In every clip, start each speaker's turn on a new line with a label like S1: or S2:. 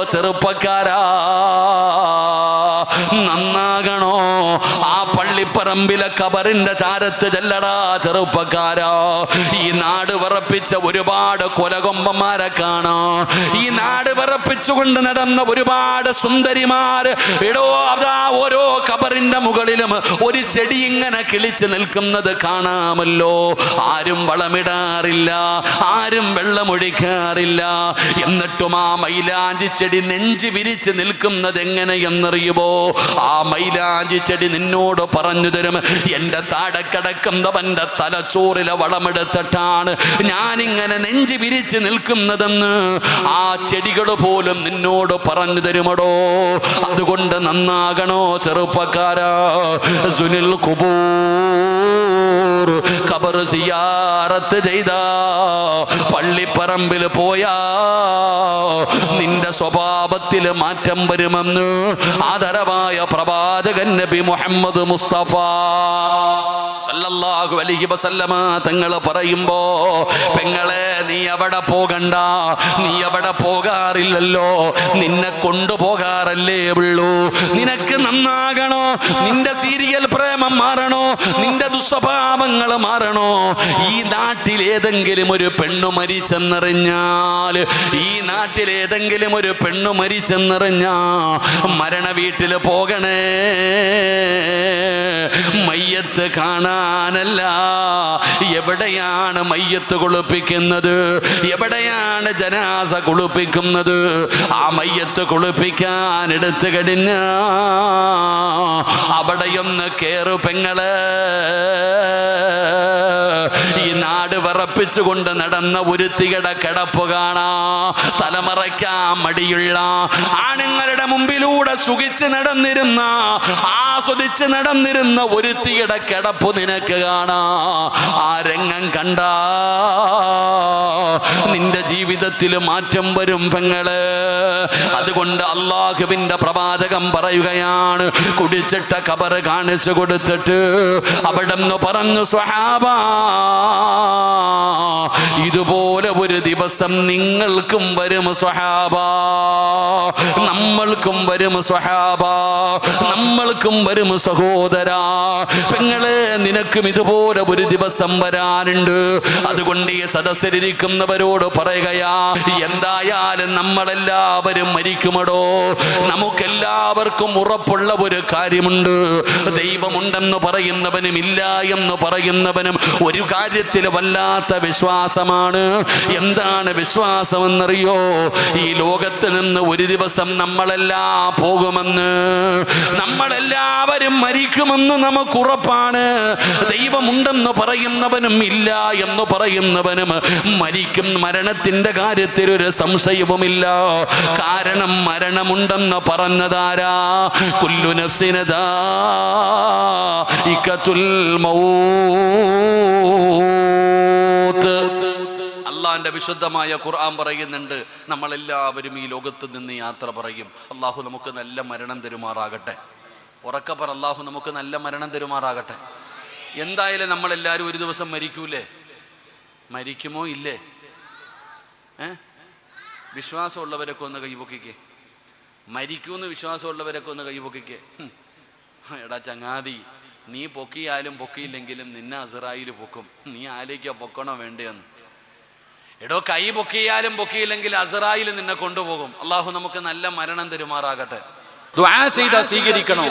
S1: ചെറുപ്പക്കാരാ. നന്നാകണോ? ആ പള്ളിപ്പറമ്പിലെ കബറിന്റെ ചാരത്ത് ചെല്ലടാ ചെറുപ്പക്കാരോ. ഈ നാട് വിറപ്പിച്ച ഒരുപാട് കൊലകൊമ്പന്മാരെ കാണോ. ഈ നാട് വിറപ്പിച്ചുകൊണ്ട് നടന്ന ഒരുപാട് സുന്ദരിമാര് എടോ അതാ ഓരോ കബറിന്റെ മുകളിലും ഒരു ചെടി ഇങ്ങനെ കിളിച്ച് നിൽക്കുന്നത് കാണാമല്ലോ. ആരും വളമിടാറില്ല ആരും വെള്ളമൊഴിക്കാറില്ല. എന്നിട്ടും ആ മൈലാഞ്ചി ചെടി നെഞ്ചി വിരിച്ച് നിൽക്കുന്നത് എങ്ങനെയെന്നറിയുമോ ആ മൈലാഞ്ചി ചെടി നിന്നോട് പറഞ്ഞു തരും. എന്റെ താടക്കിടക്കുന്നവന്റെ തലച്ചോറിലെ വളമെടുത്തിട്ടാണ് ഞാനിങ്ങനെ നെഞ്ചി വിരിച്ച് നിൽക്കുന്നതെന്ന് ആ ചെടികൾ പോലും നിന്നോട് പറഞ്ഞു തരുമടോ. അതുകൊണ്ട് നന്നാകണോ ചെറുപ്പക്കാരാ. സുനിൽ ഖബർ സിയാറത്ത് ചെയ്ത. പള്ളിപ്പറമ്പിൽ പോയാ. നിന്റെ സ്വഭാവത്തിൽ മാറ്റം വരുമെന്ന് ആദരവായ പ്രവാചകൻ നബി മുഹമ്മദ് മുസ്തഫ സല്ലല്ലാഹു അലൈഹി വസല്ലമ തങ്ങൾ പറയുമ്പോ പെങ്ങളെ നീ അവിടെ പോകണ്ട. നീ അവിടെ പോകാറില്ലല്ലോ. നിന്നെ കൊണ്ടുപോകാറല്ലേ ഉള്ളൂ. നിനക്ക് നന്നാകണോ? നിന്റെ സീരിയൽ പ്രേമം മാറണോ? നിന്റെ ദുസ്വഭാവങ്ങൾ മാറണോ? ഈ നാട്ടിൽ ഏതെങ്കിലും ഒരു പെണ്ണു മരിച്ചെന്നറിഞ്ഞാൽ ഈ നാട്ടിൽ ഏതെങ്കിലും ഒരു പെണ്ണു മരിച്ചെന്നറിഞ്ഞാ മരണ വീട്ടിൽ പോകണേ. മയ്യത്ത് കാണാനല്ല എവിടെയാണ് മയ്യത്ത് കുളിപ്പിക്കുന്നത്? എവിടെയാണ് ജനാസ കുളിപ്പിക്കുന്നത്? ആ മയ്യത്ത് കുളിപ്പിക്കാൻ എടുത്തു കഴിഞ്ഞ അവിടെയൊന്ന് കേറു പെങ്ങൾ. ഈ നാട് വിറപ്പിച്ചുകൊണ്ട് നടന്ന ഒരുത്തിയുടെ കിടപ്പ് കാണാ തലമറയ്ക്കാ മടിയുള്ള. ആണുങ്ങളുടെ മുമ്പിലൂടെ സുഖിച്ച് നടന്നിരുന്ന ആസ്വദിച്ച് നടന്നിരുന്ന ഒരുത്തിയുടെ കിടപ്പ് നിനക്ക് കാണാ. ആ രംഗം കണ്ട. നിന്റെ ജീവിതത്തിൽ മാറ്റം വരും പെങ്ങൾ. അതുകൊണ്ട് അള്ളാഹുവിന്റെ പ്രവാചകം പറയുകയാണ്. കുടിച്ചിട്ട കബറ് കാണിച്ചു കൊടുത്തിട്ട് അവിടെ നിന്ന് പറഞ്ഞു സ്വഹാബ ഇതുപോലെ ഒരു ദിവസം നിങ്ങൾക്കും വരും സ്വഹാബ. നമ്മൾക്കും വരും സ്വഹാബ. നമ്മൾക്കും വരും സഹോദര. പെങ്ങളെ നിനക്കും ഇതുപോലെ ഒരു ദിവസം വരാനുണ്ട്. അതുകൊണ്ട് ഈ സദസ്സിലിരിക്കുന്നവരോട് പറയുകയാ എന്തായാലും നമ്മളെല്ലാവരും മരിക്കുമടോ. നമുക്കെല്ലാവർക്കും ഉറപ്പുള്ള ഒരു കാര്യമുണ്ട്. ദൈവമുണ്ടെന്ന് പറയുന്നവനും ഇല്ല എന്ന് പറയുന്നവനും ഒരു കാര്യത്തിൽ വല്ലാത്ത വിശ്വാസമാണ്. എന്താണ് വിശ്വാസമെന്നറിയോ? ഈ ലോകത്ത് നിന്ന് ഒരു ദിവസം നമ്മളെല്ലാം പോകുമെന്ന്. നമ്മളെല്ലാവരും മരിക്കുമെന്ന് നമുക്ക് ഉറപ്പാണ് ദൈവമുണ്ടെന്ന് പറയുന്നവനും ഇല്ല എന്ന് പറയുന്നവനും മരിക്കും. മരണത്തിന്റെ കാര്യത്തിൽ ഒരു സംശയവുമില്ല. കാരണം മരണമുണ്ടെന്ന് പറഞ്ഞതാരാ? കുല്ലു നഫ്സിനതാ ഇക്കത്തുൽ മൗത്ത്. വിശുദ്ധമായ ഖുർആൻ പറയുന്നുണ്ട് നമ്മളെല്ലാവരും ഈ ലോകത്ത് നിന്ന് യാത്ര പറയും അള്ളാഹു നമുക്ക് നല്ല മരണം തരുമാറാകട്ടെ. ഉറക്കപ്പറ അള്ളാഹു നമുക്ക് നല്ല മരണം തരുമാറാകട്ടെ. എന്തായാലും നമ്മളെല്ലാവരും ഒരു ദിവസം മരിക്കൂലേ? മരിക്കുമോ? ഇല്ലേ? ഏ? വിശ്വാസമുള്ളവരൊക്കെ ഒന്ന് കൈപൊക്കിക്കേ. മരിക്കൂന്ന് വിശ്വാസമുള്ളവരൊക്കെ ഒന്ന് കൈപൊക്കിക്കേ. എടാ ചങ്ങാതി നീ പൊക്കിയാലും പൊക്കിയില്ലെങ്കിലും നിന്നെ അസറായിൽ പൊക്കും. നീ ആലോചിക്കുക പൊക്കണോ വേണ്ടയെന്ന് എടോ കൈ പൊക്കിയാലും പൊക്കിയില്ലെങ്കിൽ അസറായിൽ നിന്നെ കൊണ്ടുപോകും. അള്ളാഹു നമുക്ക് നല്ല മരണം തരുമാറാകട്ടെ. ദ്വാ ചെയ്താൽ സ്വീകരിക്കണോ.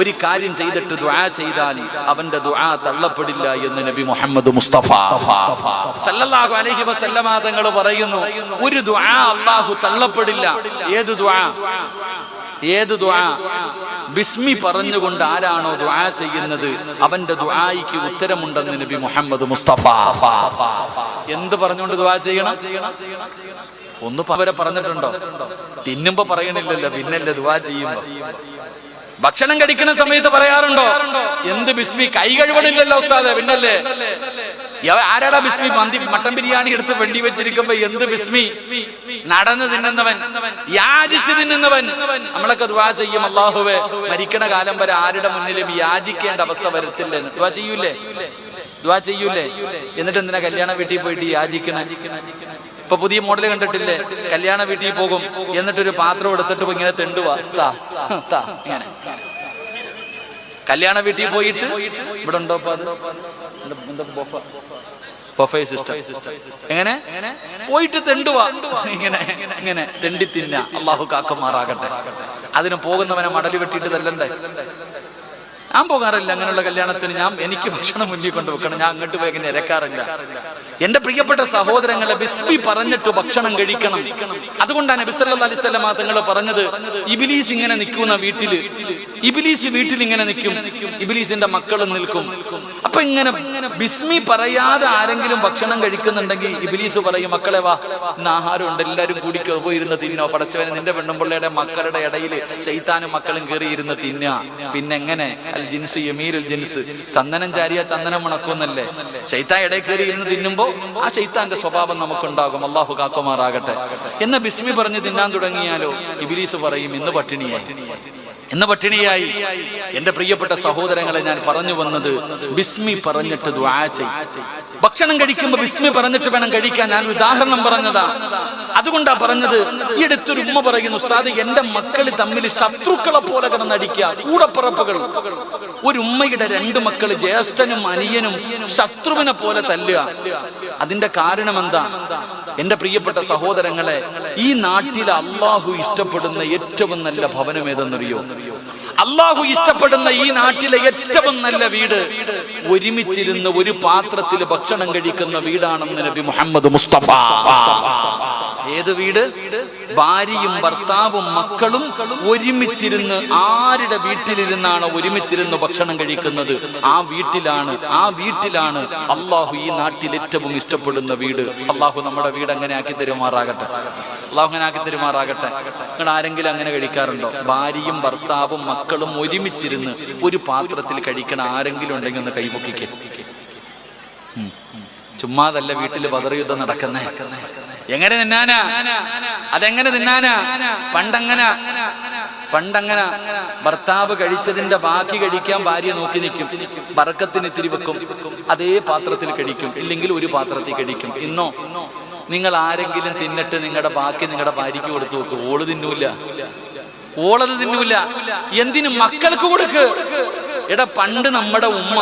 S1: ഒരു കാര്യം ചെയ്തിട്ട് ദ്വാ ചെയ്താൽ അവന്റെ ദ്വാ തള്ളപ്പെടില്ല എന്ന് നബി മുഹമ്മദ് മുസ്തഫ. സല്ലല്ലാഹു അലൈഹി വസല്ലമ തങ്ങൾ പറയുന്നു ഒരു ദ്വാ അള്ളാഹു തള്ളപ്പെടില്ല. ഏത് ദ്വാ ഏത് ദ്വാ ബിസ്മി പറഞ്ഞുകൊണ്ട് ആരാണോ ദ്വാ ചെയ്യുന്നത്? അവന്റെ ദ്വായിക്ക് ഉത്തരമുണ്ടെന്ന് നബി മുഹമ്മദ് മുസ്തഫ. എന്ത് പറഞ്ഞുകൊണ്ട് ദ്വാ ചെയ്യണം? ഒന്ന് അവരെ പറഞ്ഞിട്ടുണ്ടോ? തിന്നുമ്പോ പറയണില്ലല്ലോ പിന്നല്ലേ ദുവാ ചെയ്യുമ്പോ. ഭക്ഷണം കഴിക്കുന്ന സമയത്ത് പറയാറുണ്ടോ? എന്ത് ബിസ്മി? കൈ കഴുകണില്ലല്ലോ ഉസ്താദെ പിന്നല്ലേ? ആരാടാ ബിസ്മി? മന്തി മട്ടൻ ബിരിയാണി എടുത്ത് വെണ്ടി വെച്ചിരിക്കുമ്പോ എന്ത് ബിസ്മി? നടന്ന് തിന്നുന്നവൻ യാചിച്ച് തിന്നുന്നവൻ. നമ്മളൊക്കെ ദ്വാ ചെയ്യും അള്ളാഹുവെ മരിക്കണ കാലം വരെ ആരുടെ മുന്നിലും യാചിക്കേണ്ട അവസ്ഥ വരത്തില്ലെന്ന് ദ്വാ ചെയ്യൂലേ? ദ്വാ ചെയ്യൂലേ? എന്നിട്ട് എന്തിനാ കല്യാണ വീട്ടിൽ പോയിട്ട് യാചിക്കണ?
S2: ഇപ്പൊ പുതിയ മോഡൽ കണ്ടിട്ടില്ലേ? കല്യാണ വീട്ടിൽ പോകും. എന്നിട്ടൊരു പാത്രം എടുത്തിട്ട് ഇങ്ങനെ തെണ്ടുവാ. താ ഇങ്ങനെ. കല്യാണ വീട്ടിൽ പോയിട്ട് ഇവിടെ ഉണ്ടോ? ബൊഫേ? സിസ്റ്റം. എങ്ങനെ? പോയിട്ട് തെണ്ടുവാ. ഇങ്ങനെ ഇങ്ങനെ തെണ്ടി തിന്ന. അള്ളാഹു കാക്കമാറാകട്ടെ. അതിന് പോകുന്നവനെ മടലി വെട്ടിയിട്ട് തല്ലണ്ടേ? ഞാൻ പോകാറില്ല അങ്ങനെയുള്ള കല്യാണത്തിന്. ഞാൻ എനിക്ക് ഭക്ഷണം മുന്നിൽ കൊണ്ട് വെക്കണം ഞാൻ അങ്ങോട്ട് പോയി ഇങ്ങനെ ഇരക്കാറില്ല. എന്റെ പ്രിയപ്പെട്ട സഹോദരങ്ങളെ ബിസ്മി പറഞ്ഞിട്ട് ഭക്ഷണം കഴിക്കണം. അതുകൊണ്ടാണ് ബിസല്ലാ അലിസ്വല്ല തങ്ങൾ പറഞ്ഞത് ഇബിലീസ് ഇങ്ങനെ നിൽക്കുന്ന വീട്ടിൽ ഇബിലീസ് വീട്ടിൽ ഇങ്ങനെ നിൽക്കും ഇബിലീസിന്റെ മക്കളും നിൽക്കും. അപ്പൊ ഇങ്ങനെ ബിസ്മി പറയാതെ ആരെങ്കിലും ഭക്ഷണം കഴിക്കുന്നുണ്ടെങ്കിൽ ഇബിലീസ് പറയും മക്കളെ വാ ഇന്ന് ആഹാരം ഉണ്ട് എല്ലാവരും കൂടി പോയിരുന്ന് തിന്നോ. പടച്ചവന് നിന്റെ പെണ്ണുമ്പിള്ളയുടെ മക്കളുടെ ഇടയിൽ ശൈത്താനും മക്കളും കയറി തിന്ന. പിന്നെ എങ്ങനെ? അൽ ജിൻസ് യമീരുൽ ജിൻസ്. ചന്ദനം ചാരിയ ചന്ദനം മണക്കുന്നല്ലേ ശൈത്താൻ ഇടയിൽ കയറി ഇരുന്ന് തിന്നുമ്പോ ആ ശൈത്താന്റെ സ്വഭാവം നമുക്കുണ്ടാകും. അള്ളാഹു കാക്കുമാറാകട്ടെ. എന്ന ബിസ്മി പറഞ്ഞ് തിന്നാൻ തുടങ്ങിയാലോ? ഇബിലീസ് പറയും ഇന്ന് പട്ടിണിയായി. ഇന്ന് പട്ടിണിയായി എന്റെ പ്രിയപ്പെട്ട സഹോദരങ്ങളെ ഞാൻ പറഞ്ഞു വന്നത് ബിസ്മി പറഞ്ഞിട്ട് ഭക്ഷണം കഴിക്കുമ്പോ ബിസ്മി പറഞ്ഞിട്ട് വേണം കഴിക്കാൻ. ഞാൻ ഉദാഹരണം പറഞ്ഞതാ. അതുകൊണ്ടാ പറഞ്ഞത് ഈ അടുത്തൊരു ഉമ്മ പറയുന്നു ഉസ്താദ് എന്റെ മക്കൾ തമ്മിൽ ശത്രുക്കളെ പോലെ കിടന്നടിക്കുക കൂടപ്പിറപ്പുകൾ. ഒരു ഉമ്മയുടെ രണ്ട് മക്കൾ ജ്യേഷ്ഠനും അനിയനും ശത്രുവിനെ പോലെ തല്ലുക. അതിന്റെ കാരണം എന്താ എന്റെ പ്രിയപ്പെട്ട സഹോദരങ്ങളെ ഈ നാട്ടിൽ അള്ളാഹു ഇഷ്ടപ്പെടുന്ന ഏറ്റവും നല്ല ഭവനം ഏതെന്നറിയോ? അള്ളാഹു ഇഷ്ടപ്പെടുന്ന ഈ നാട്ടിലെ ഏറ്റവും നല്ല വീട് ഒരുമിച്ചിരുന്ന് ഒരു പാത്രത്തിൽ ഭക്ഷണം കഴിക്കുന്ന വീടാണെന്ന് നബി മുഹമ്മദ് മുസ്തഫ. ഏത് വീട്? ഭാര്യയും ഭർത്താവും മക്കളും ഒരുമിച്ചിരുന്ന് ആരുടെ വീട്ടിലിരുന്നാണ് ഒരുമിച്ചിരുന്ന് ഭക്ഷണം കഴിക്കുന്നത്? ആ വീട്ടിലാണ് ആ വീട്ടിലാണ് അള്ളാഹു ഈ നാട്ടിൽ ഏറ്റവും ഇഷ്ടപ്പെടുന്ന വീട്. അള്ളാഹു നമ്മുടെ വീട് അങ്ങനെ ആക്കി തരുമാറാകട്ടെ. അള്ളാഹു അങ്ങനെ ആക്കി തരുമാറാകട്ടെ. നിങ്ങൾ ആരെങ്കിലും അങ്ങനെ കഴിക്കാറുണ്ടോ? ഭാര്യയും ഭർത്താവും മക്കളും ഒരുമിച്ചിരുന്ന് ഒരു പാത്രത്തിൽ കഴിക്കണ ആരെങ്കിലും ഉണ്ടെങ്കിൽ ഒന്ന് കൈപൊക്കിക്കേ ചുമ്മാതല്ല വീട്ടിൽ ബദർയുദ്ധം നടക്കുന്നേ. എങ്ങനെ തിന്നാനാ? അതെങ്ങനെ തിന്നാനാ? പണ്ടങ്ങന. പണ്ടങ്ങന. ഭർത്താവ് കഴിച്ചതിന്റെ ബാക്കി കഴിക്കാൻ ഭാര്യ നോക്കി നിൽക്കും. വറക്കത്തിന് ഇത്തിരി വെക്കും. അതേ പാത്രത്തിൽ കഴിക്കും. ഇല്ലെങ്കിൽ ഒരു പാത്രത്തിൽ കഴിക്കും. ഇന്നോ? നിങ്ങൾ ആരെങ്കിലും തിന്നിട്ട് നിങ്ങളുടെ ബാക്കി നിങ്ങളുടെ ഭാര്യയ്ക്ക് കൊടുത്തു നോക്കും ഓൾ തിന്നൂല. ഓളത് തിന്നൂല. എന്തിനു മക്കൾക്ക് കൊടുക്ക്? എടാ പണ്ട് നമ്മുടെ ഉമ്മ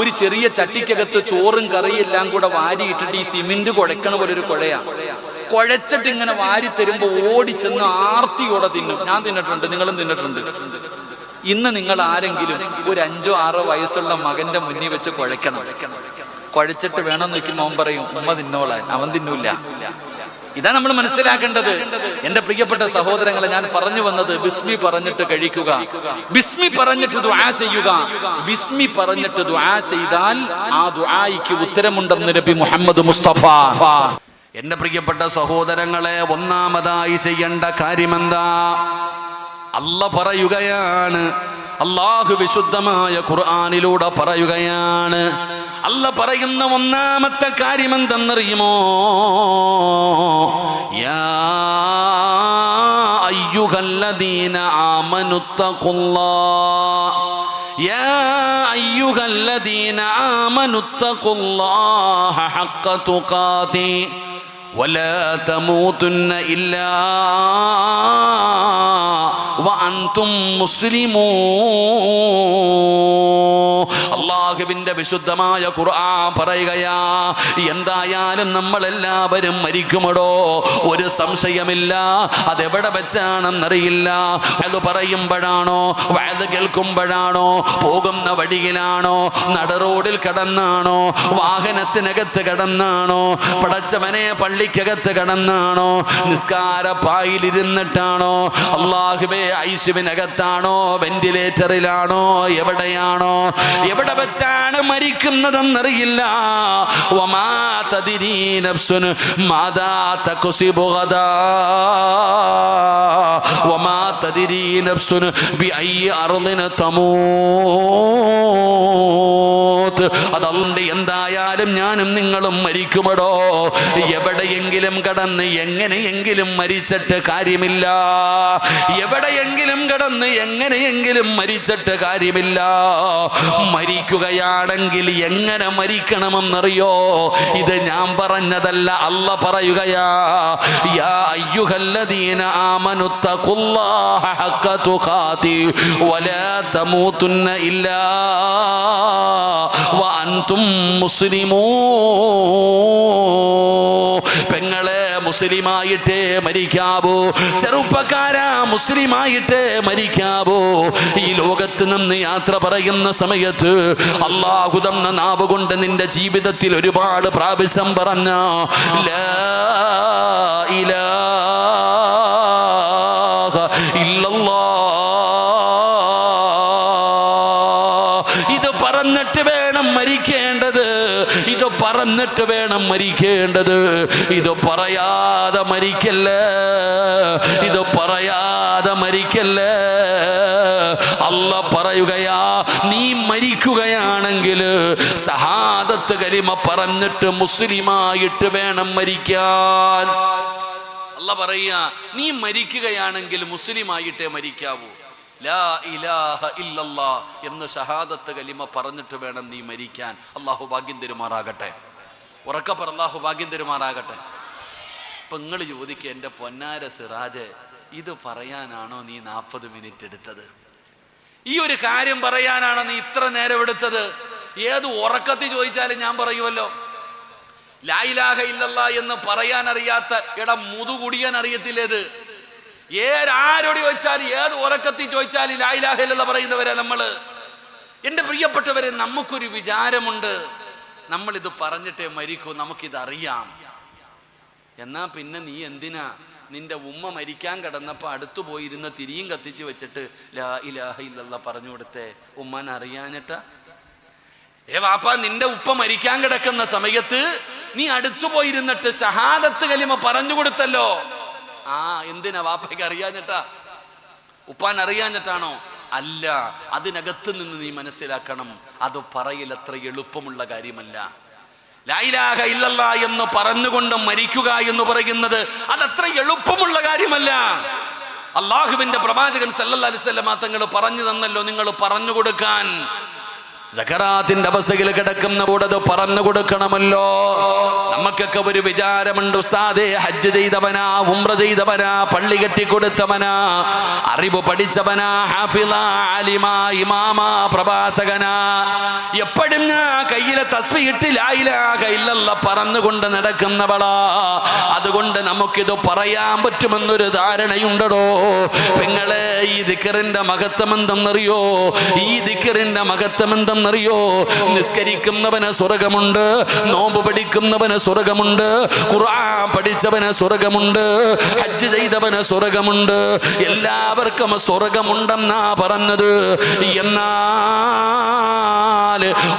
S2: ഒരു ചെറിയ ചട്ടിക്കകത്ത് ചോറും കറിയും എല്ലാം കൂടെ വാരിയിട്ടിട്ട് ഈ സിമെന്റ് കുഴക്കണ പോലെ ഒരു കുഴയാ. കുഴച്ചിട്ട് ഇങ്ങനെ വാരി തരുമ്പോ ഓടിച്ചെന്ന് ആർത്തിയോടെ തിന്നും. ഞാൻ തിന്നിട്ടുണ്ട് നിങ്ങളും തിന്നിട്ടുണ്ട്. ഇന്ന് നിങ്ങൾ ആരെങ്കിലും ഒരു അഞ്ചോ ആറോ വയസ്സുള്ള മകന്റെ മുന്നിൽ വെച്ച് കുഴക്കണം. കുഴച്ചിട്ട് വേണം നോക്കുമ്പോൾ അവൻ പറയും ഉമ്മ തിന്നോളാൻ. അവൻ തിന്നൂല. ഇതാ നമ്മൾ മനസ്സിലാക്കേണ്ടത്. എന്റെ പ്രിയപ്പെട്ട സഹോദരങ്ങളെ ഞാൻ പറഞ്ഞു വന്നത് ബിസ്മി പറഞ്ഞിട്ട് കഴിക്കുക. ബിസ്മി പറഞ്ഞിട്ട് ദുആ ചെയ്യുക. ബിസ്മി പറഞ്ഞിട്ട് ദുആ ചെയ്താൽ ആ ദുആയിക്ക് ഉത്തരമുണ്ടെന്ന് നബി മുഹമ്മദ് മുസ്തഫ.
S1: എന്റെ പ്രിയപ്പെട്ട സഹോദരങ്ങളെ ഒന്നാമതായി ചെയ്യേണ്ട കാര്യമെന്താ? അല്ല പറയുകയാണ്. അള്ളാഹു വിശുദ്ധമായ ഖുർആാനിലൂടെ പറയുകയാണ് അല്ല പറയുന്ന ഒന്നാമത്തെ കാര്യം എന്തെന്നറിയുമോ യാ അയ്യുഹല്ലദീന ആമനുത്തഖുല്ലാഹ് يا أيها الذين آمنوا اتقوا الله حق تقاته ولا تموتن إلا وانتم مسلمون അള്ളാഹുവിന്റെ വിശുദ്ധമായ ഖുർആൻ പറയുകയാ എന്തായാലും നമ്മൾ എല്ലാവരും മരിക്കുമടോ? ഒരു സംശയമില്ല. അതെവിടെ വെച്ചാണെന്നറിയില്ല. അത് പറയുമ്പോഴാണോ? വയത് കേൾക്കുമ്പോഴാണോ? പോകുന്ന വഴിയിലാണോ? നട റോഡിൽ കടന്നാണോ? വാഹനത്തിനകത്ത് കടന്നാണോ? പടച്ചവനെ പള്ളിക്കകത്ത് കടന്നാണോ? നിസ്കാര പായിലിരുന്നിട്ടാണോ? അള്ളാഹുബേ ഐശുവിനകത്താണോ വെന്റിലേറ്ററിലാണോ? എവിടെയാണോ? എവിടെ വെച്ചാണ് മരിക്കുന്നതെന്നറിയില്ല. അതുകൊണ്ട് എന്തായാലും ഞാനും നിങ്ങളും മരിക്കുമടോ. എവിടെയെങ്കിലും കടന്ന് എങ്ങനെയെങ്കിലും മരിച്ചിട്ട് കാര്യമില്ല. എവിടെയെങ്കിലും കടന്ന് എങ്ങനെയെങ്കിലും മരിച്ചിട്ട് കാര്യമില്ല. മരിക്കുകയാണെങ്കിൽ എങ്ങനെ മരിക്കണമെന്നറിയോ? ഇത് ഞാൻ പറഞ്ഞതല്ല അല്ല പറയുകയാ. യാ അയ്യുഹല്ലദീന വലാ മുസ്ലിമായിട്ടേ മരിക്കാവോ? ചെറുപ്പക്കാരാ മുസ്ലിമായിട്ടേ മരിക്കാവോ? ഈ ലോകത്ത് നിന്ന് യാത്ര പറയുന്ന സമയത്ത് അള്ളാഹു തന്ന നാവ് കൊണ്ട് നിന്റെ ജീവിതത്തിൽ ഒരുപാട് പ്രാവശ്യം പറഞ്ഞ ലാ ഇലാഹ പറഞ്ഞിട്ട് വേണം മരിക്കേണ്ടത്. ഇത് പറയാതെ മരിക്കല്ല? ഇത് പറയാതെ മരിക്കല്ല? അല്ല പറയുകയാ നീ മരിക്കുകയാണെങ്കിൽ സഹാദത്ത് കലിമ പറഞ്ഞിട്ട് മുസ്ലിമായിട്ട് വേണം മരിക്കാൻ. അല്ല പറയുക നീ മരിക്കുകയാണെങ്കിൽ മുസ്ലിമായിട്ടേ മരിക്കാവൂ. ലാ ഇലാഹ എന്ന് ഷഹാദത്ത് കലിമ പറഞ്ഞിട്ട് വേണം നീ മരിക്കാൻ. അള്ളാഹു ഭാഗ്യം തരുമാറാകട്ടെ. ഉറക്കപ്പറ അള്ളാഹു ഭാഗ്യം തരുമാറാകട്ടെ. ഇപ്പൊ നിങ്ങൾ ചോദിക്കുക എന്റെ പൊന്നാര സിറാജ് ഇത് പറയാനാണോ നീ നാൽപ്പത് മിനിറ്റ് എടുത്തത്? ഈ ഒരു കാര്യം പറയാനാണോ നീ ഇത്ര നേരം എടുത്തത്? ഏത് ഉറക്കത്തിൽ ചോദിച്ചാലും ഞാൻ പറയുമല്ലോ ലായിലാഹ ഇല്ലല്ല എന്ന് പറയാൻ അറിയാത്ത എടാ മുതുകുടിയാൻ അറിയത്തില്ലേത് ഏരാരോട് ചോദിച്ചാലും ഏത് ഉറക്കത്തിൽ ചോദിച്ചാലും ലായിലാഹ ഇല്ലല്ല പറയുന്നവരെ നമ്മൾ. എന്റെ പ്രിയപ്പെട്ടവരെ നമുക്കൊരു വിചാരമുണ്ട്. നമ്മളിത് പറഞ്ഞിട്ടേ മരിക്കൂ നമുക്കിതറിയാം. എന്നാ പിന്നെ നീ എന്തിനാ നിന്റെ ഉമ്മ മരിക്കാൻ കിടന്നപ്പോ അടുത്തു പോയിരുന്ന തിരിയും കത്തിച്ച് വെച്ചിട്ട് ലാ ഇലാഹ ഇല്ലല്ല പറഞ്ഞു കൊടുത്തേ? ഉമ്മൻ അറിയാഞ്ഞിട്ടാ? ഏ വാപ്പ നിന്റെ ഉപ്പ മരിക്കാൻ കിടക്കുന്ന സമയത്ത് നീ അടുത്തു പോയിരുന്നിട്ട് ഷഹാദത്ത് കലിമ പറഞ്ഞു കൊടുത്തല്ലോ. ആ എന്തിനാ വാപ്പയ്ക്ക് അറിയാഞ്ഞിട്ടാ? ഉപ്പാൻ അറിയാഞ്ഞിട്ടാണോ? അല്ല അതിനകത്ത് നിന്ന് നീ മനസ്സിലാക്കണം അത് പറയൽ അത്ര എളുപ്പമുള്ള കാര്യമല്ല. ലായിലാഹ ഇല്ലല്ല എന്ന് പറഞ്ഞുകൊണ്ട് മരിക്കുക എന്ന് പറയുന്നത് അതത്ര എളുപ്പമുള്ള കാര്യമല്ല. അള്ളാഹുവിന്റെ പ്രവാചകൻ സല്ലല്ലാഹു അലൈഹി വസല്ലമ തങ്ങൾ പറഞ്ഞു തന്നല്ലോ നിങ്ങൾ പറഞ്ഞു കൊടുക്കാൻ. സഖറാത്തിന്റെ അവസ്ഥയിൽ കിടക്കുന്ന കൂടെ അത് പറഞ്ഞു കൊടുക്കണമല്ലോ. നമുക്കൊക്കെ ഒരു വിചാരമുണ്ട് ഉസ്താദേ ഹജ്ജ് ചെയ്തവനാ ഉംറ ചെയ്തവനാ പള്ളി കെട്ടിക്കൊടുത്തവനാ അറിവ് പഠിച്ചവനാ ഹാഫിള ആലിമ ഇമാമ പ്രഭാസകനാ. എപ്പോഴും ഞാൻ കയ്യിലെ തസ്മി ഇട്ടില്ല ഇല്ലല്ല പറഞ്ഞുകൊണ്ട് നടക്കുന്നവളാ. അതുകൊണ്ട് നമുക്കിത് പറയാൻ പറ്റുമെന്നൊരു ധാരണയുണ്ടടോ. നിങ്ങളെ ഈ ദിക്കറിന്റെ മഹത്വം എന്തെന്നറിയോ? ഈ ദിക്കറിന്റെ മഹത്വം എന്തെന്നറിയോ നിസ്കരിക്കുന്നവന് സ്വർഗമുണ്ട് നോമ്പ് പഠിക്കുന്നവന് സ്വർഗമുണ്ട് ഖുർആൻ പഠിച്ചവന് സ്വർഗമുണ്ട് ഹജ്ജ് ചെയ്തവന് സ്വർഗമുണ്ട്. എല്ലാവർക്കും സ്വർഗമുണ്ടെന്നാ പറഞ്ഞത്. എന്നാൽ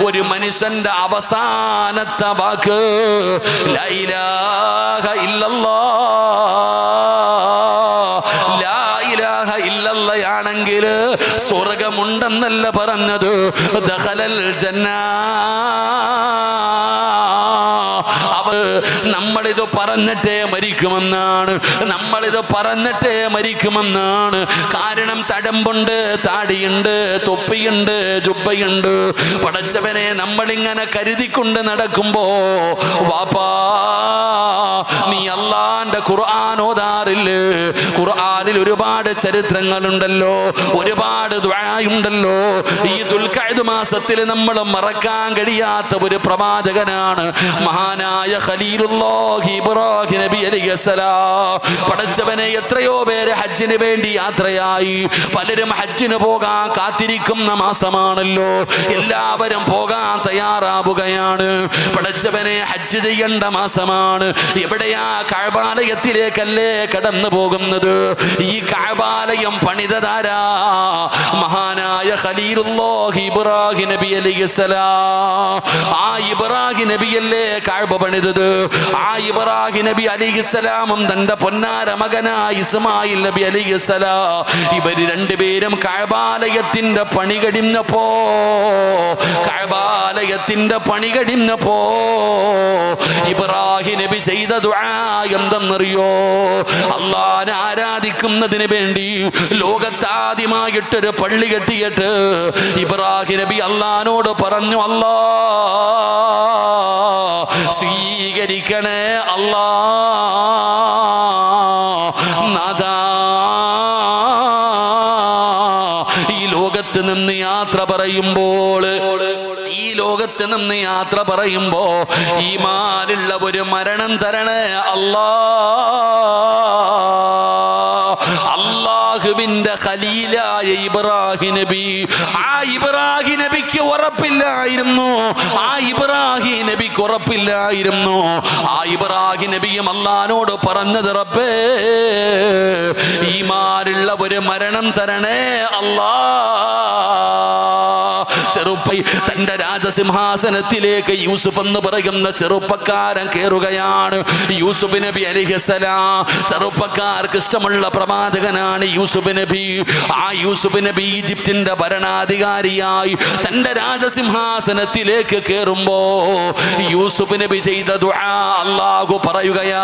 S1: ഒരു മനുഷ്യന്റെ അവസാനത്തെ വാക്ക് ലൈലാഹ ഇല്ലല്ലാ ഇല്ലല്ലയാണെങ്കിൽ സ്വർഗമുണ്ടെന്നല്ല പറഞ്ഞത്. ദഹലൽ ജന്ന. അവ നമ്മളിത് പറഞ്ഞിട്ടേ മരിക്കുമെന്നാണ്. നമ്മളിത് പറഞ്ഞിട്ടേ മരിക്കുമെന്നാണ്. കാരണം തഴമ്പുണ്ട് താടിയുണ്ട് തൊപ്പിയുണ്ട് ജുബയുണ്ട് പടച്ചവനെ നമ്മളിങ്ങനെ കരുതിക്കൊണ്ട് നടക്കുമ്പോ വാപ്പാ നീ അള്ളാന്റെ ഖുർആൻ ഓതാറില്ലേ? ഖുർആനിൽ ഒരുപാട് ചരിത്രങ്ങളുണ്ടല്ലോ ഒരുപാട് ദ്വായുണ്ടല്ലോ ഈ ദുൽഖഅദ് മാസത്തിൽ നമ്മൾ മറക്കാൻ കഴിയാത്ത ഒരു പ്രവാചകനാണ് മഹാനായ ഖലീലുല്ലാഹി ഇബ്രാഹിം നബി പടച്ചവനെ എത്രയോ പേര് ഹജ്ജിന് വേണ്ടി യാത്രയായി. പലരും ഹജ്ജിന് പോകാൻ കാത്തിരിക്കുന്ന മാസമാണല്ലോ. എല്ലാവരും പോകാൻ തയ്യാറാവുകയാണ്. പടച്ചവനെ ഹജ്ജ് ചെയ്യേണ്ട മാസമാണ്. എവിടെയാ കഴബാലയത്തിലേക്കല്ലേ കടന്നു പോകുന്നത്? ഈ കഴബാലയം പണിതതാരാ? മഹാനായ ഖലീലുല്ലാഹി ഇബ്രാഹിം നബി അലൈഹിസ്സലാം ആ ഇബ്രാഹിം നബിയല്ലേ കഴബ പണിത് ചെയ്തത് ആ ഇബ്രാഹിം നബി അലിഹിസ്സലാമും തന്റെ പൊന്നാര മകനായ ഇസ്മായിൽ നബി അലിഹിസ്സലാ ഇവർ രണ്ടുപേരും കഴബാലയത്തിന്റെ പണി കഴിഞ്ഞപ്പോ കഴബാലയത്തിന്റെ പണി കഴിഞ്ഞപ്പോ ഇബ്രാഹിം നബി ചെയ്ത ദുആ എന്തെന്നറിയോ? അള്ളാനെ ആരാധിക്കുന്നതിന് വേണ്ടി ലോകത്താദ്യമായിട്ടൊരു പള്ളി കെട്ടിയിട്ട് ഇബ്രാഹിം നബി അള്ളഹാനോട് പറഞ്ഞു അല്ലാ സ്വീകരിക്കണേ അല്ലാ ഈ ലോകത്ത് നിന്ന് യാത്ര പറയുമ്പോൾ ഈ ലോകത്ത് നിന്ന് യാത്ര പറയുമ്പോ ഈ മാലുള്ള ഒരു മരണം തരണേ അല്ലാ. അള്ളാഹുവിന്റെ ഖലീലായ ഇബ്രാഹിം നബി. ആ ഇബ്രാഹിം നബിക്ക് ഉറപ്പില്ലായിരുന്നു. ആ ഇബ്രാഹിം നബിക്ക് ഉറപ്പില്ലായിരുന്നു. ആ ഇബ്രാഹിം നബിയും അള്ളഹാനോട് പറഞ്ഞത് റബ്ബേ മാറുള്ള ഒരു മരണം തരണേ അല്ലാ. ചെറുപ്പ തന്റെ രാജസിംഹാസനത്തിലേക്ക് യൂസുഫ് എന്ന് പറയുന്ന ചെറുപ്പക്കാരൻ കയറുകയാണ് യൂസുഫ് നബി അലിഹസലാം ചെറുപ്പക്കാർക്ക് ഇഷ്ടമുള്ള പ്രവാചകനാണ് യൂസുഫ് നബി. ആ യൂസുഫ് നബി ഈജിപ്തിന്റെ ഭരണാധികാരിയായി തന്റെ രാജസിംഹാസനത്തിലേക്ക് കയറുമ്പോ യൂസുഫ് നബി ചെയ്ത അള്ളാഹു പറയുകയാ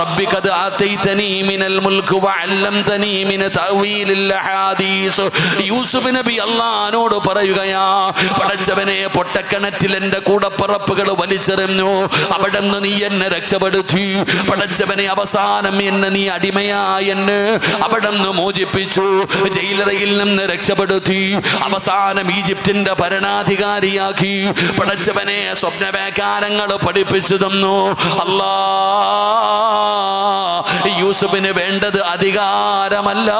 S1: റബ്ബി ഖദ് ആതൈതനി മിനൽ മുൽക്ക് വഅല്ലംതനി മിൻ തഅവീലിൽ അഹാദീസ്. യൂസുഫ് നബി അള്ളഹാനോട് പറയുകയാ പടച്ചവനെ പൊട്ടക്കിണറ്റിൽ എന്റെ കൂടപ്പറപ്പുകൾ വലിച്ചെറിഞ്ഞു. അവിടെ നിന്ന് നീ എന്നെ രക്ഷപ്പെടുത്തി. പടച്ചവനെ അവസാനം എന്നെ നീ അടിമയായി എന്നെ അവിടെ നിന്ന് മോചിപ്പിച്ചു. ജയിലറയിൽ നിന്ന് രക്ഷപ്പെടുത്തി. അവസാനം ഈജിപ്തിന്റെ ഭരണാധികാരിയാക്കി. പടച്ചവനെ സ്വപ്നവേകാരങ്ങൾ പഠിപ്പിച്ചു തന്നു. അല്ലാ യൂസുഫിന് വേണ്ടത് അധികാരമല്ല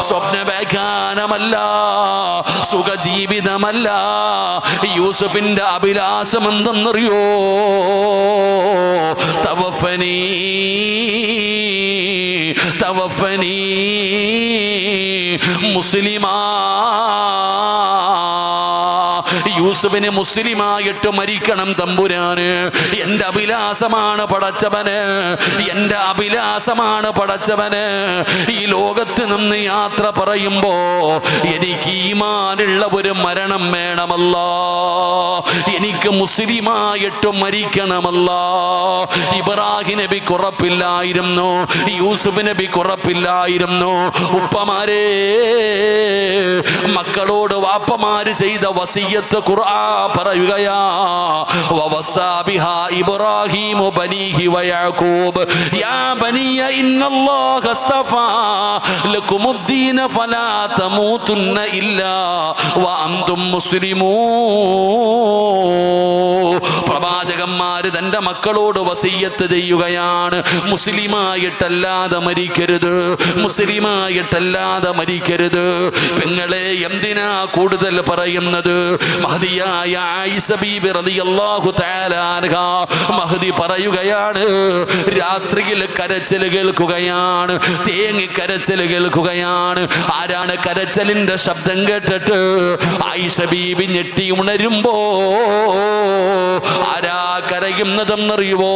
S1: സ്വപ്നവ്യാഖ്യാനമല്ല സുഖജീവിതമല്ല യൂസഫിന്റെ അഭിലാഷം എന്തെന്നറിയോ? തവഫനി തവഫനി. മുസ്ലിമാ യൂസുഫിന് മുസ്ലിമായിട്ട് മരിക്കണം തമ്പുരാന്. എന്റെ അഭിലാഷമാണ് പടച്ചവന്. എന്റെ അഭിലാഷമാണ് പടച്ചവന്. ഈ ലോകത്ത് നിന്ന് യാത്ര പറയുമ്പോ എനിക്ക് ഈമാനുള്ള ഒരു മരണം വേണമല്ല. എനിക്ക് മുസ്ലിമായിട്ട് മരിക്കണമല്ല. ഇബ്രാഹിം നബി കുറപ്പില്ലായിരുന്നു. യൂസുഫ് നബി കുറപ്പില്ലായിരുന്നു. ഉപ്പമാരെ മക്കളോട് വാപ്പമാര് ചെയ്ത വസീയത്ത് യാ ബനിയ ഇന്നല്ലാഹ ഫലാ പ്രവാചകന്മാര് തന്റെ മക്കളോട് വസീയത്ത് ചെയ്യുകയാണ്. മുസ്ലിമായിട്ടല്ലാതെ മരിക്കരുത് മുസ്ലിമായിട്ടല്ലാതെ മരിക്കരുത്. പെങ്ങളെ എന്തിനാ കൂടുതൽ പറയുന്നത്? ആയിഷ ഐസബീബ് റളിയല്ലാഹു തആല മഹദി പറയുകയാണ് രാത്രിയിൽ കരച്ചിൽ കേൾക്കുകയാണ് തേങ്ങി കരച്ചിൽ കേൾക്കുകയാണ്. ആരാണ് കരച്ചിലിന്റെ ശബ്ദം കേട്ടിട്ട് ആയിഷ ഞെട്ടി ഉണരുമ്പോ ആരാ കരയുന്നതെന്നറിയുവോ?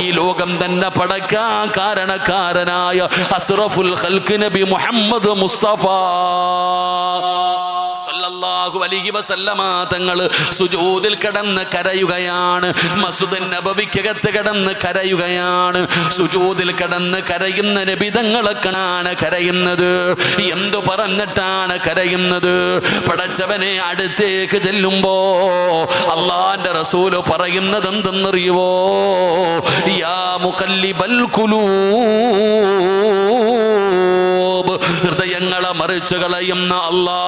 S1: ഈ ലോകം തന്നെ പടക്കാൻ കാരണക്കാരനായ അസ്റഫുൽ ഹൽക്ക് നബി മുഹമ്മദ് മുസ്തഫ. സല്ലല്ലാഹു അലൈഹി വസല്ലമ തങ്ങൾ സുജൂദിൽ കിടന്ന് കരയുകയാണ്. മസ്ജിദ് നബവിക്കകത്ത് കിടന്ന് കരയുകയാണ്. സുജൂദിൽ കിടന്ന് കരയുന്ന നബിതങ്ങളെ കാണാണ് കരയുന്നത്. എന്തു പറഞ്ഞിട്ടാണ് കരയുന്നത്? പടച്ചവനെ അടുത്തേക്ക് ചെല്ലുമ്പോ അള്ളാന്റെ റസൂൽ പറയുന്നത് എന്തെന്നറിയുവോ? യാ മുഖല്ലിബൽ കുലൂബ് ഹൃദയങ്ങളെ മറിച്ചു കളയുന്ന അല്ലാ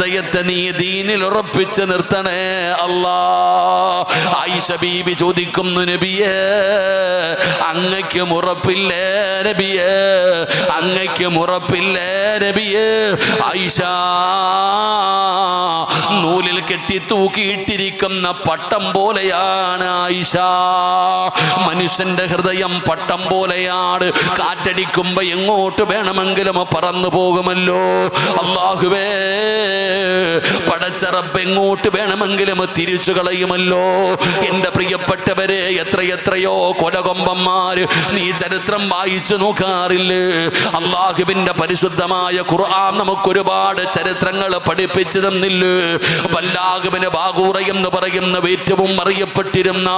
S1: ഹൃദയത്തെ നീ ദീനിൽ ഉറപ്പിച്ച് നിർത്തണേ അല്ലാ. ആയിഷ ബീബി ചോദിക്കുന്നു നബിയേ അങ്ങയ്ക്കും ഉറപ്പില്ലേ നബിയേ? അങ്ങയ്ക്കും ഉറപ്പില്ലേ നബിയേ? ആയിഷ നൂലിൽ കെട്ടി തൂക്കിയിട്ടിരിക്കുന്ന പട്ടം പോലെയാണ് ആയിഷ. മനുഷ്യന്റെ ഹൃദയം പട്ടം പോലെയാണ്. കാറ്റടിക്കുമ്പോ എങ്ങോട്ട് വേണമെങ്കിലും പറന്നു പോകുമല്ലോ. അള്ളാഹുവേ പടച്ചറപ്പ് എങ്ങോട്ട് വേണമെങ്കിലും തിരിച്ചു കളയുമല്ലോ. എന്റെ പ്രിയപ്പെട്ടവരെ എത്രയെത്രയോ കൊലകൊമ്പന്മാര് നീ ചരിത്രം വായിച്ചു നോക്കാറില്ലേ? അള്ളാഹുവിന്റെ പരിശുദ്ധമായ ഖുർആൻ നമുക്കൊരുപാട് ചരിത്രങ്ങൾ പഠിപ്പിച്ചു തന്നില്ലേ? വല്ലാഹുവിന് ബാഗൂറ എന്ന് പറയുന്ന ഏറ്റവും അറിയപ്പെട്ടിരുന്ന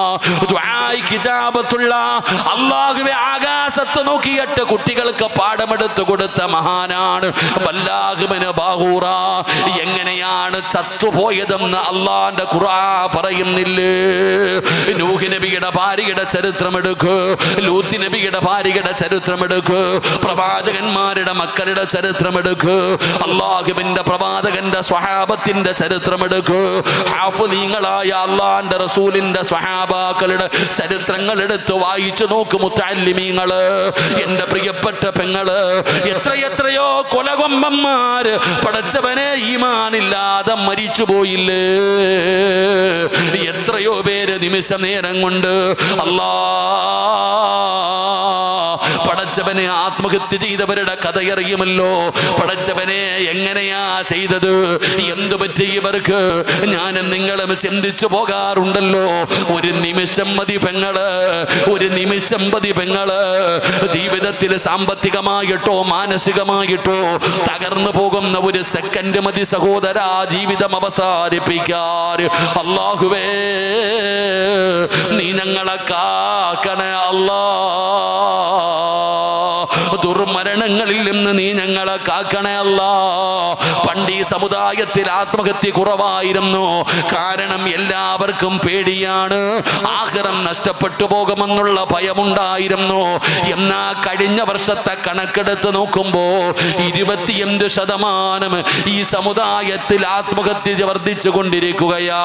S1: അള്ളാഹുവെ ആകാശത്ത് നോക്കിയിട്ട് കുട്ടികൾക്ക് പാഠമെടുത്തു കൊടുത്ത മഹാനാണ് വല്ലാഹുവിന് ബാഹൂറ എങ്ങനെയാണ് ചത്തുപോയതെന്ന് അള്ളാന്റെ ഖുർആ പറയുന്നില്ലേ? നൂഹ് നബിയുടെ ഭാര്യയുടെ ചരിത്രം എടുക്ക് ലൂത്തി നബിയുടെ ഭാര്യയുടെ ചരിത്രം എടുക്ക് പ്രവാചകന്മാരുടെ മക്കളുടെ ചരിത്രം എടുക്ക് അള്ളാഹുവിന്റെ പ്രവാചകന്റെ സ്വഹാബത്തിന്റെ ചരിത്രം എടുക്ക് ഹാഫുനീങ്ങളായ അള്ളാന്റെ റസൂലിന്റെ സ്വഹാബാക്കളുടെ ചരിത്രങ്ങൾ എടുത്ത് വായിച്ചു നോക്ക് മുത്താലിമീങ്ങൾ എന്റെ പ്രിയപ്പെട്ട പെങ്ങൾ എത്രയെത്രയോ കൊലകൊമ്പന്മാര് പടച്ചവനെ ഈമാനില്ലാതെ മരിച്ചു പോയില്ലേ? എത്രയോ പേര് നിമിഷ നേരം കൊണ്ട് അല്ലാ പടച്ചവനെ ആത്മഹത്യ ചെയ്തവരുടെ കഥയറിയുമല്ലോ പടച്ചവനെ എങ്ങനെയാ ചെയ്തത്? എന്തു പറ്റി ഇവർക്ക്? ഞാനും നിങ്ങളും ചിന്തിച്ചു പോകാറുണ്ടല്ലോ. ഒരു നിമിഷം മതി പെങ്ങൾ ഒരു നിമിഷം മതി പെങ്ങൾ. ജീവിതത്തിൽ സാമ്പത്തികമായിട്ടോ മാനസികമായിട്ടോ തകർന്നു പോകുന്ന ഒരു സെക്കൻഡ് മതി സഹോദര ജീവിതം അവസാനിപ്പിക്കാൻ. അള്ളാഹുവേ നീ ഞങ്ങളെ കാക്കണേ അല്ലാ. ദുർമരണങ്ങളിൽ നിന്ന് നീ ഞങ്ങളെ കാക്കണേ പണ്ട് സമുദായത്തിൽ ആത്മഹത്യ കുറവായിരുന്നു. കാരണം എല്ലാവർക്കും പേടിയാണ്. ആഹാരം നഷ്ടപ്പെട്ടു പോകുമെന്നുള്ള ഭയമുണ്ടായിരുന്നു. എന്നാ കഴിഞ്ഞ വർഷത്തെ കണക്കെടുത്ത് നോക്കുമ്പോ ഇരുപത്തിയഞ്ച് ശതമാനം ഈ സമുദായത്തിൽ ആത്മഹത്യ വർദ്ധിച്ചു കൊണ്ടിരിക്കുകയാ.